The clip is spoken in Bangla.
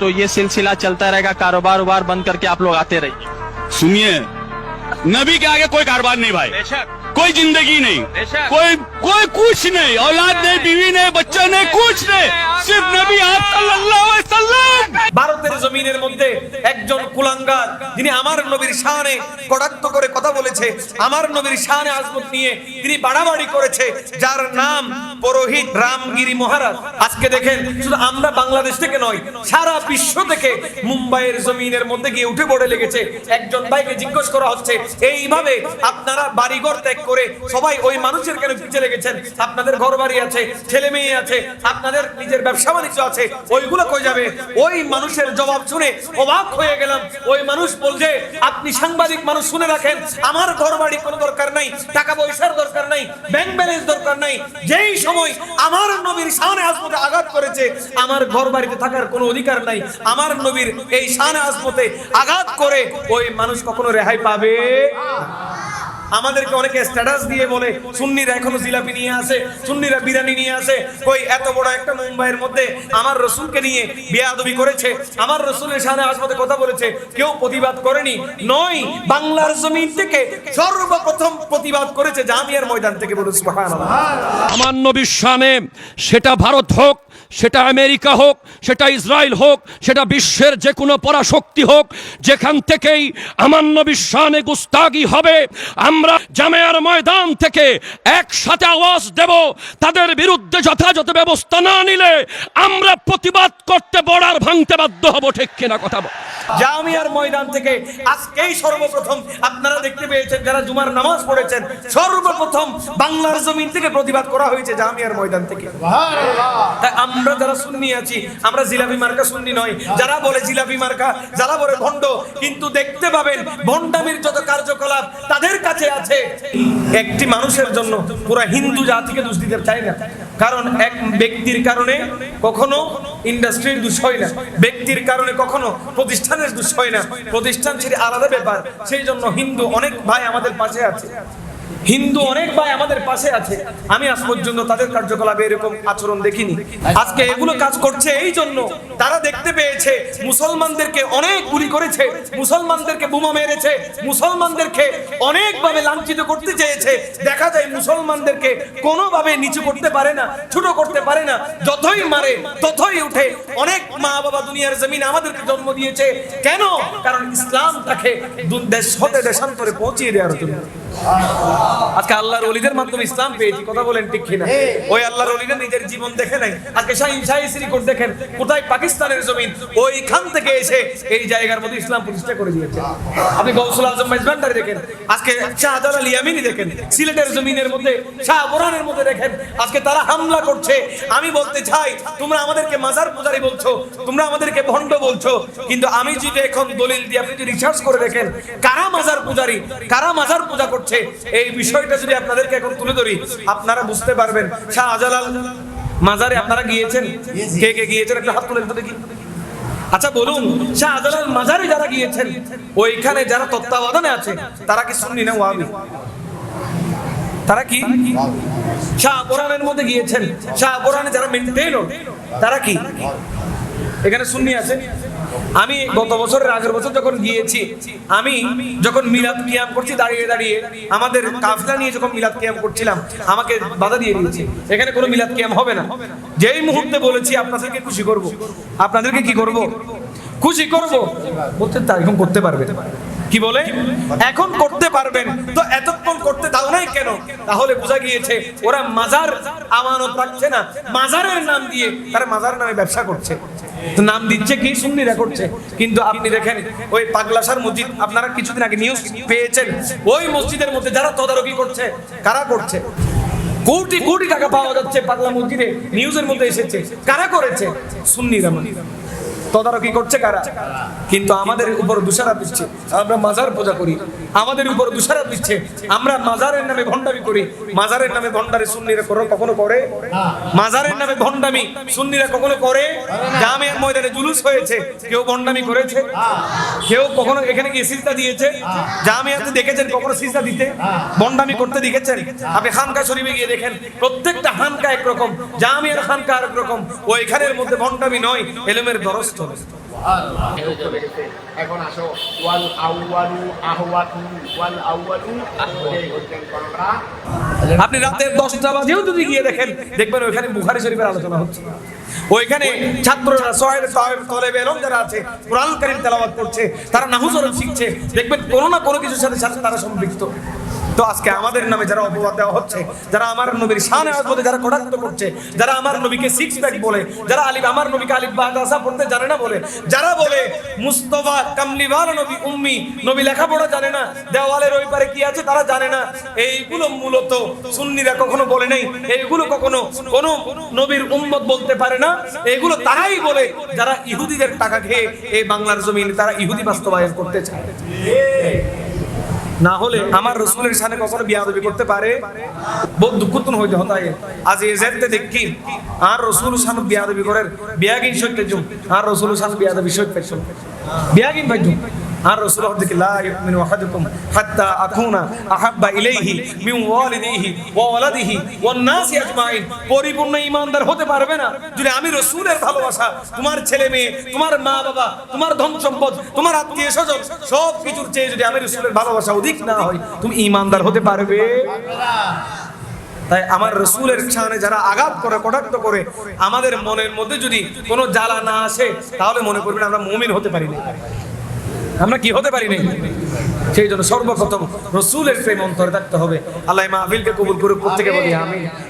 तो ये सिलसिला चलता रहेगा कारोबार उबार बंद करके आप लोग आते रहिए। सुनिए नबी के आगे कोई कारोबार नहीं भाई। कोई ज़िंदगी नहीं। कोई कोई कुछ नहीं। औलाद नहीं बीवी नहीं बच्चा नहीं। कुछ नहीं। জমিনের মধ্যে একজন কুলাঙ্গার, যিনি আমার নবীর শানে কটাক্ত করে কথা বলেছে, আমার নবীর শানে আজমত নিয়ে তিনি বাড়াবাড়ি করেছে, যার নাম পুরোহিত রামগিরি মহারাজ। আজকে দেখেন, শুধু আমরা বাংলাদেশ থেকে নয়, সারা বিশ্ব থেকে মুম্বাইয়ের জমিনের মধ্যে গিয়ে উঠে পড়ে লেগেছে। একজন ভাইকে জিজ্ঞেস করা হচ্ছে, এইভাবে আপনারা বাড়িঘর ত্যাগ করে সবাই ওই মানুষের কেন পিছিয়ে লেগেছেন? আপনাদের ঘর বাড়ি আছে ছেলে মেয়ে আছে, আপনাদের নিজের ব্যবসা বাণিজ্য আছে, ওইগুলো কই যাবে? ওই মানুষের জবাব শুনে অবাক হয়ে গেলাম। ওই মানুষ বলছে, আপনি সাংবাদিক মানুষ শুনে রাখেন। আমার ঘর বাড়ি কোনো দরকার নাই, টাকা পয়সার দরকার নাই ব্যাংক ব্যালেন্স দরকার নাই। যেই সময় আমার নবীর শানে আজমতে আঘাত করেছে, আমার ঘর বাড়িতে থাকার কোনো অধিকার নাই। আমার নবীর এই শানে আজমতে আঘাত করে ওই মানুষ কখনো রেহাই পাবে? আমাদেরকে অনেকে স্ট্যাটাস দিয়ে বলে, সুন্নিরা এখনও জিলাপি নিয়ে আসে, সুন্নিরা বিরিয়ানি নিয়ে আসে। কই, এত বড় একটা মুম্বাইয়ের মধ্যে আমার রসুলকে নিয়ে বেয়াদবি করেছে, আমার রসুলের সামনে আসমাতে কথা বলেছে, কেউ প্রতিবাদ করেনি। নয়, বাংলার জমিন থেকে সর্বপ্রথম প্রতিবাদ করেছে জামিয়ার ময়দান থেকে বলে সুবহানাল্লাহ। আমার নবীর শানে সেটা ভারত হোক সেটা আমেরিকা হোক সেটা ইসরায়েল হোক সেটা বিশ্বের যে কোনো পরাশক্তি হোক যেখান থেকেই আমার নবীর শানে গুস্তাগি হবে আমরা জামেয়ার ময়দান থেকে একসাথে আওয়াজ দেব তাদের বিরুদ্ধে যথাযথ ব্যবস্থা না নিলে আমরা প্রতিবাদ করতে বড়ার ভাঙতে বাধ্য হব ঠিক কিনা কথা বল। জামিয়ার ময়দান থেকে আজকেই সর্বপ্রথম আপনারা দেখতে পেয়েছেন যারা জুমার নামাজ পড়েছেন সর্বপ্রথম বাংলার জমিন থেকে প্রতিবাদ করা হয়েছে জামিয়ার ময়দান থেকে। তাই আমরা যারা সুন্নি আছি, আমরা জিলাপি মার্কা সুন্নি নয়। যারা বলে জিলাপি মার্কা, যারা বলে ভণ্ড, কিন্তু দেখতে পাবেন ভণ্ডামির যত কার্যকলাপ তাদের কাছে আছে। একটি মানুষের জন্য পুরো হিন্দু জাতিকে দোষ দিতে চাই না। কারণ এক ব্যক্তির কারণে কখনো ইন্ডাস্ট্রির দোষ হয় না। ব্যক্তির কারণে কখনো প্রতিষ্ঠানের দোষ হয় না। প্রতিষ্ঠান সেটি আলাদা ব্যাপার। সেই জন্য হিন্দু অনেক ভাই আমাদের পাশে আছে। হিন্দু অনেক ভাই আমাদের পাশে আছে। আমি আজ পর্যন্ত তাদের কার্যকলাপে এরকম আচরণ দেখিনি। আজকে এগুলো কাজ করছে এই জন্য তারা দেখতে পেয়েছে, মুসলমানদেরকে অনেক গুলি করেছে, মুসলমানদেরকে বোমা মেরেছে, মুসলমানদেরকে অনেকভাবে লাঞ্ছিত করতে চেয়েছে। দেখা যায় মুসলমানদেরকে কোনোভাবে নিচু করতে পারে না, ছোট করতে পারে না। যতই মারে, ততই উঠে। অনেক মা বাবা দুনিয়ার জমিন আমাদেরকে জন্ম দিয়েছে। কেন? কারণ ইসলাম তাকে দেশ হতে দেশান্তরে পৌঁছিয়ে দেওয়ার জন্য। আজকে আল্লাহর ওলিদের মাধ্যমে ইসলাম পেয়েছি, কথা বলেন ঠিক কিনা? ওই আল্লাহর ওলিরা নিজের জীবন দেখে নাই। আজকে শাহিন শাহী শ্রীকোট দেখেন, কোথায় পাকিস্তানের জমিন? ওইখান থেকে এসে এই জায়গার মধ্যে ইসলাম প্রতিষ্ঠা করে দিয়েছে। আপনি গৌসুল আজম মেজবান্ডারি দেখেন, আজকে শাহজালাল ইয়ামিনী দেখেন, সিলেটের জমিনের মধ্যে, শাহ বোরানের মধ্যে দেখেন, আজকে তারা হামলা করছে। আমি বলতে চাই, তোমরা আমাদেরকে মাজার পূজারি বলছো, তোমরা আমাদেরকে ভণ্ড বলছো, কিন্তু আমি যদি এখন দলিল দিয়ে আপনি যদি রিসার্চ করে দেখেন, কারা মাজার পূজারি, কারা মাজার পূজা করছে। এই বিষয়টা যদি আপনাদেরকে এখন তুলে ধরি, আপনারা বুঝতে পারবেন, শাহজালাল মাজারে আপনারা গিয়েছেন? কে কে গিয়েছেন? একটা হাত তুলেন তো দেখি। আচ্ছা বলুন, শাহজালাল মাজারে যারা গিয়েছেন, ওইখানে যারা তত্ত্বাবধানে আছে, তারা কি শুননি না ওয়াবি তারা কি? শাহ কোরআনের মধ্যে গিয়েছেন। শাহ কোরআনে যারা মেনটেন তারা কি? এখানে শুননি আছে। আমি গত বছরের আগের বছর যখন গিয়েছি, আমি যখন মিলাদ কিয়াম করছি, দাঁড়িয়ে দাঁড়িয়ে আমাদের কাফলা নিয়ে যখন মিলাদ কিয়াম করছিলাম, আমাকে বাধা দিয়ে দিয়েছি। এখানে কোনো মিলাদ কিয়াম হবে না। যেই মুহূর্তে বলেছি, আপনাদেরকে খুশি করব। আপনাদেরকে কি করব? খুশি করব। বলতে তা এখন করতে পারবে। কি বলে? এখন করতে পারবেন। তো এতক্ষণ করতে দাও নাই কেন? তাহলে বোঝা গিয়েছে ওরা মাজার আমানত রাখছে না। মাজারের নাম দিয়ে তারা মাজার নামে ব্যবসা করছে। নাম দিচ্ছে কি? সুন্নিরা করছে। কিন্তু আপনি দেখেন, ওই পাগলাসার মসজিদ, আপনারা কিছুদিন আগে নিউজ পেয়েছেন। ওই মসজিদের মধ্যে যারা তদারকি করছে, কারা করছে? কোটি কোটি টাকা পাওয়া যাচ্ছে পাগলা মসজিদে। নিউজের মধ্যে এসেছে। কারা করেছে? সুন্নিরা মানে তদারকি করছে কারা? কিন্তু আমাদের উপর দোষারা দিচ্ছে। আমরা মাজার পূজা করি। আমাদের উপর দোষারোপ দিচ্ছে। আমরা মাজারের নামে ভণ্ডামি করি। মাজারের নামে ভণ্ডারি সুন্নিরা করো কখনো করে? মাজারের নামে ভণ্ডামি সুন্নিরা কখনো করে? জামের ময়দানে জুলুস হয়েছে। কেউ ভণ্ডামি করেছে? কেউ কখনো এখানে গিয়ে সিজদা দিয়েছে? জামিয়াতে দেখেছেন কখনো সিজদা দিতে? ভণ্ডামি করতে দেখেছেন? আপনি খানকা শরীফে গিয়ে দেখেন, প্রত্যেকটা খানকা একরকম, জামিয়ার খানকা আরেক রকম। ওইখানের মধ্যে ভণ্ডামি নয়, এলেমের দরস্থ আপনি রাতের দশটা বাজেও যদি গিয়ে দেখেন, দেখবেন ওইখানে বুখারি শরীফের আলোচনা হচ্ছে। ওইখানে ছাত্ররা সোহেব সাহেব তলেব এলম যারা আছে কোরআন কারীম তেলাওয়াত করছে, তারা নাহুজরত শিখছে। দেখবেন কোনো না কোনো কিছুর সাথে সাথে তারা সম্পৃক্ত। তো আজকে আমাদের নামে যারা অপবাদ দেওয়া হচ্ছে, যারা আমার নবীর শানে আজমতে যারা কটাক্ষ করছে, যারা আমার নবীকে সিক্স প্যাক বলে, যারা আলিফ, আমার নবীকে আলিফ বা দাসা পড়তে জানে না বলে, যারা বলে, মুস্তফা কামলিওয়ালা নবী, উম্মি, নবী লেখাপড়া জানে না, দেওয়ালের ওই পারে কি আছে তারা জানে না, এইগুলো মূলত সুন্নিরা কখনো বলে নাই, এইগুলো কখনো কোন নবীর উম্মত বলতে পারে না এগুলো তারাই বলে, যারা ইহুদিদের টাকা খেয়ে এই বাংলার জমিন, তারা ইহুদি বাস্তবায়ন করতে চায়। না হলে আমার রসুলের সামনে কখনো বিয়াদবি করতে পারে? বহুত দুঃখতন হইতে হতায় আজ এ জেনতে দেখি, আর রসুল সামনে বিয়াদবি করেন। বিয়াগিন সত্যি আর রসুল সামনে বিয়াদবি সত্যি বিয়াগিন ভাই আর রসুল হাত্তা আকুনা আহাব্বা ইলাইহি মিন ওয়ালিদিহি ওয়া ওয়ালাদিহি ওয়ান নাসি আজমাইন। পরিপূর্ণ ঈমানদার হতে পারবে না যদি আমি রসুলের ভালোবাসা, তোমার ছেলে মেয়ে, তোমার মা বাবা, তোমার ধন সম্পদ, তোমার আত্মীয় স্বজন, সব কিছুর চেয়ে যদি আমি ভালোবাসা অধিক না হয় তুমি ঈমানদার হতে পারবে? তাই আমার রসুলের সামনে যারা আঘাত করে কটাক্ত করে, আমাদের মনের মধ্যে যদি কোনো জ্বালা না আসে, তাহলে মনে করবেন আমরা মুমিন হতে পারি না আমরা কি হতে পারি নাই সেই জন্য সর্বপ্রথম রসুলের প্রেম অন্তরে থাকতে হবে। আল্লাহ মাহফিলকে কবুল করে প্রত্যেকে বলি আমি